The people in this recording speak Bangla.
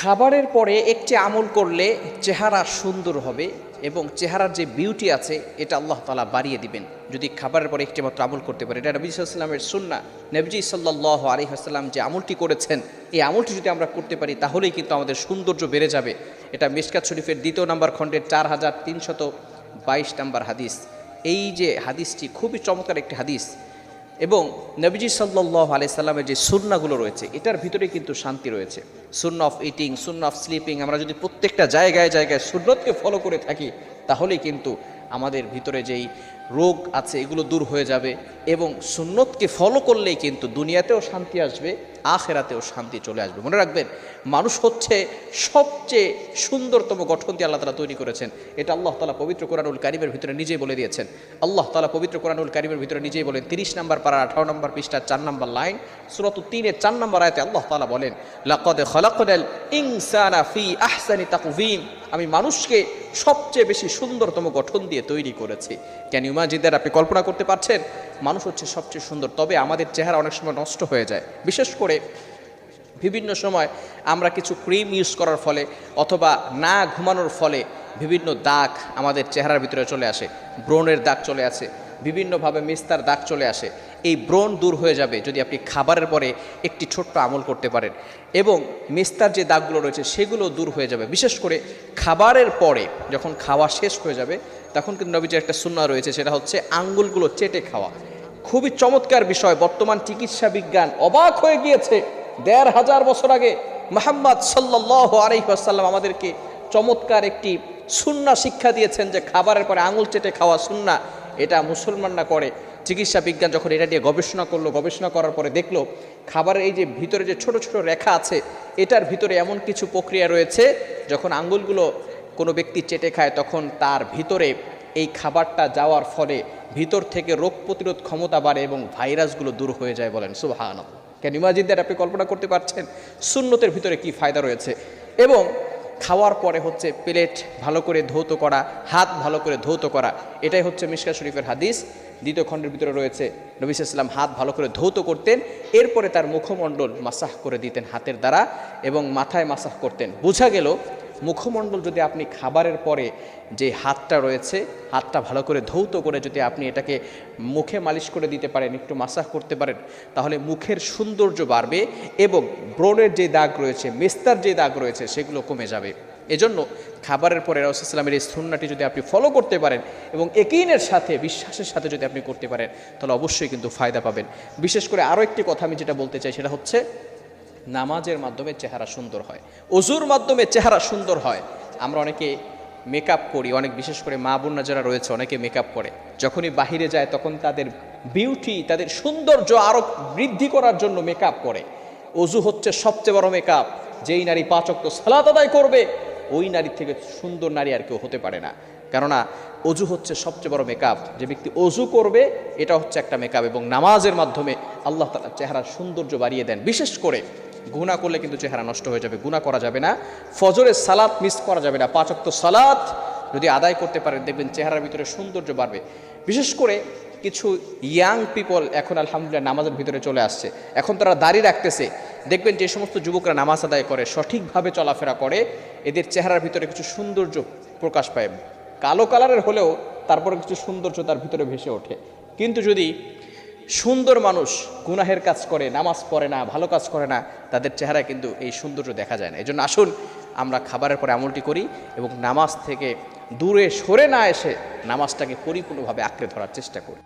খাবারের পরে একটি আমল করলে চেহারা সুন্দর হবে এবং চেহারার যে বিউটি আছে, এটা আল্লাহ তালা বাড়িয়ে দিবেন। যদি খাবারের পরে একটি মাত্র আমল করতে পারে, এটা নবী সাল্লামের সুন্না নবজি সাল্লাহ আলী আসসালাম যে আমলটি করেছেন, এই আমলটি যদি আমরা করতে পারি, তাহলেই কিন্তু আমাদের সৌন্দর্য বেড়ে যাবে। এটা মিসকাত শরীফের দ্বিতীয় নম্বর খণ্ডের চার হাজার তিনশত বাইশ নম্বর হাদিস। এই যে হাদিসটি খুবই চমৎকার একটি হাদিস এবং নবীজি সাল্লাহ আলাইসাল্লামের যে সুন্নাগুলো রয়েছে, এটার ভিতরে কিন্তু শান্তি রয়েছে। সুন্ন অফ ইটিং সুন্ন অফ স্লিপিং, আমরা যদি প্রত্যেকটা জায়গায় জায়গায় সুন্নতকে ফলো করে থাকি তাহলেই কিন্তু আমাদের ভিতরে যেই রোগ আছে, এগুলো দূর হয়ে যাবে এবং সুন্নতকে ফলো করলেই কিন্তু দুনিয়াতেও শান্তি আসবে। আখেরাতেও শান্তি চলে আসবে। মনে রাখবেন, মানুষ হচ্ছে সবচেয়ে সুন্দরতম গঠন দিয়ে আল্লাহ তালা তৈরি করেছেন। এটা আল্লাহ তালা পবিত্র কোরআনুল কারিমের ভিতরে নিজেই বলে দিয়েছেন। আল্লাহ তালা পবিত্র কোরআনুল কারিমের ভিতরে নিজেই বলেন, তিরিশ নম্বর পারা, আঠারো নম্বর পৃষ্ঠার চার নম্বর লাইন, সুরত তিনের চার নম্বর আয়তে আল্লাহ তালা বলেন আমি মানুষকে সবচেয়ে বেশি সুন্দরতম গঠন দিয়ে তৈরি করেছি। ক্যান ইউমাজিদের আপনি কল্পনা করতে পারছেন? মানুষ হচ্ছে সবচেয়ে সুন্দর। তবে আমাদের চেহারা অনেক সময় নষ্ট হয়ে যায়। বিশেষ করে বিভিন্ন সময় আমরা কিছু ক্রিম ইউজ করার ফলে অথবা না ঘুমানোর ফলে বিভিন্ন দাগ আমাদের চেহারার ভিতরে চলে আসে, ব্রণের দাগ চলে আসে, বিভিন্নভাবে মিস্তার দাগ চলে আসে। এই ব্রণ দূর হয়ে যাবে যদি আপনি খাবারের পরে একটি ছোট্ট আমল করতে পারেন এবং মিস্তার যে দাগগুলো রয়েছে সেগুলো দূর হয়ে যাবে। বিশেষ করে খাবারের পরে যখন খাওয়া শেষ হয়ে যাবে, তখন কিন্তু নবীজির একটা সুন্না রয়েছে, সেটা হচ্ছে আঙ্গুলগুলো চেটে খাওয়া। খুবই চমৎকার বিষয়। বর্তমান চিকিৎসা বিজ্ঞান অবাক হয়ে গিয়েছে। দেড় হাজার বছর আগে মোহাম্মদ সাল্লাহ আলহিহাসাল্লাম আমাদেরকে চমৎকার একটি সুন্না শিক্ষা দিয়েছেন যে খাবারের পরে আঙুল চেটে খাওয়া সুন্না এটা মুসলমানরা করে। চিকিৎসা বিজ্ঞান যখন এটা নিয়ে গবেষণা করল, গবেষণা করার পরে দেখল, খাবারের এই যে ভিতরে যে ছোট ছোট রেখা আছে, এটার ভিতরে এমন কিছু প্রক্রিয়া রয়েছে, যখন আঙ্গুলগুলো কোনো ব্যক্তি চেটে খায়, তখন তার ভিতরে এই খাবারটা যাওয়ার ফলে ভিতর থেকে রোগ প্রতিরোধ ক্ষমতা বাড়ে এবং ভাইরাসগুলো দূর হয়ে যায় বলেন সুবাহান কেন ইমাজিনদের আপনি কল্পনা করতে পারছেন শূন্যতের ভিতরে কি ফায়দা রয়েছে? এবং খাওয়ার পরে হচ্ছে প্লেট ভালো করে ধৌত করা, হাত ভালো করে ধৌত করা, এটাই হচ্ছে মিশকা শরীফের হাদিস। দ্বিতীয় খণ্ডের ভিতরে রয়েছে, নবী ইসলাম হাত ভালো করে ধৌত করতেন, এরপরে তার মুখমণ্ডল মাসাহ করে দিতেন হাতের দ্বারা এবং মাথায় মাসাহ করতেন। বোঝা গেল মুখমণ্ডল যদি আপনি খাবারের পরে যে হাতটা রয়েছে, হাতটা ভালো করে ধৌত করে যদি আপনি এটাকে মুখে মালিশ করে দিতে পারেন, একটু মাসাজ করতে পারেন, তাহলে মুখের সৌন্দর্য বাড়বে এবং ব্রণের যে দাগ রয়েছে, মেস্তার যে দাগ রয়েছে, সেগুলো কমে যাবে। এজন্য খাবারের পরে রসুলামের এই সুন্নাটি যদি আপনি ফলো করতে পারেন এবং একিনের সাথে, বিশ্বাসের সাথে যদি আপনি করতে পারেন, তাহলে অবশ্যই কিন্তু ফায়দা পাবেন। বিশেষ করে আরও একটি কথা আমি যেটা বলতে চাই, সেটা হচ্ছে নামাজের মাধ্যমে চেহারা সুন্দর হয়। অজুর মাধ্যমে চেহারা সুন্দর হয়। আমরা অনেকে মেকআপ করি, অনেক বিশেষ করে মা বোনরা যারা রয়েছে, অনেকে মেকআপ করে। যখনই বাহিরে যায়, তখন তাদের বিউটি তাদের সৌন্দর্য আরও বৃদ্ধি করার জন্য মেকআপ করে। অজু হচ্ছে সবচেয়ে বড় মেকআপ যেই নারী পাচক তো সালাত আদায় করবে, ওই নারীর থেকে সুন্দর নারী আর কেউ হতে পারে না। কেননা অজু হচ্ছে সবচেয়ে বড় মেকআপ যে ব্যক্তি অজু করবে, এটা হচ্ছে একটা মেকআপ এবং নামাজের মাধ্যমে আল্লাহ তালা চেহারার সৌন্দর্য বাড়িয়ে দেন। বিশেষ করে গুণা করলে কিন্তু চেহারা নষ্ট হয়ে যাবে গুণা করা যাবে না। ফজরের সালাত মিস করা যাবে না। পাঁচক্ত সালাত যদি আদায় করতে পারেন, দেখবেন চেহারার ভিতরে সৌন্দর্য বাড়বে। বিশেষ করে কিছু ইয়াং পিপল এখন আলহামদুলিল্লাহ নামাজের ভিতরে চলে আসছে। এখন তারা দাঁড়িয়ে রাখতেছে। দেখবেন যে সমস্ত যুবকরা নামাজ আদায় করে, সঠিকভাবে চলাফেরা করে, এদের চেহারার ভিতরে কিছু সৌন্দর্য প্রকাশ পায়। কালো কালারের হলেও তারপরে কিছু সৌন্দর্য তার ভিতরে ভেসে ওঠে। কিন্তু যদি সুন্দর মানুষ গুনাহের কাজ করে, নামাজ পড়ে না, ভালো কাজ করে না, তাদের চেহারা কিন্তু এই সৌন্দর্য দেখা যায় না। এই জন্য আসুন, আমরা খাবারের পরে আমলটি করি এবং নামাজ থেকে দূরে সরে না এসে নামাজটাকে পরিপূর্ণভাবে আঁকড়ে ধরার চেষ্টা করি।